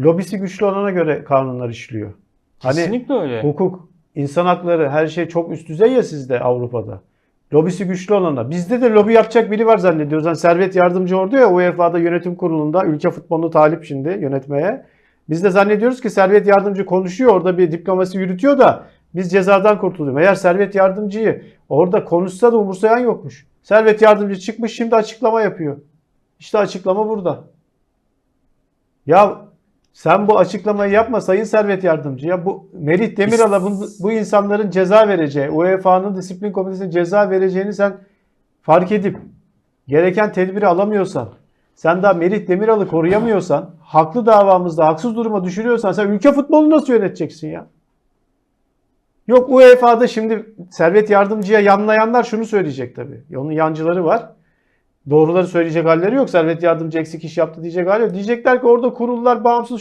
lobisi güçlü olana göre kanunlar işliyor. Hani Kesinlikle öyle. hukuk, insan hakları her şey çok üst düzey ya sizde Avrupa'da. Lobisi güçlü olana. Bizde de lobi yapacak biri var zannediyoruz. Hani Servet Yardımcı orada ya UEFA'da yönetim kurulunda ülke futbolunu talip şimdi yönetmeye. Biz de zannediyoruz ki Servet Yardımcı konuşuyor orada bir diplomasi yürütüyor da biz cezadan kurtuluyoruz. Meğer Servet Yardımcı'yı orada konuşsa da umursayan yokmuş. Servet Yardımcı çıkmış şimdi açıklama yapıyor. İşte açıklama burada. Ya sen bu açıklamayı yapma Sayın Servet Yardımcı. Ya bu Melih Demiral'a bu, bu insanların ceza vereceği, UEFA'nın disiplin komitesine ceza vereceğini sen fark edip gereken tedbiri alamıyorsan, sen daha Melih Demiral'ı koruyamıyorsan, haklı davamızda haksız duruma düşürüyorsan sen ülke futbolunu nasıl yöneteceksin ya? Yok UEFA'da şimdi Servet Yardımcı'ya yanlayanlar şunu söyleyecek tabii. Onun yancıları var. Doğruları söyleyecek halleri yok. Servet Yardımcı eksik iş yaptı diyecek hali yok. Diyecekler ki orada kurullar bağımsız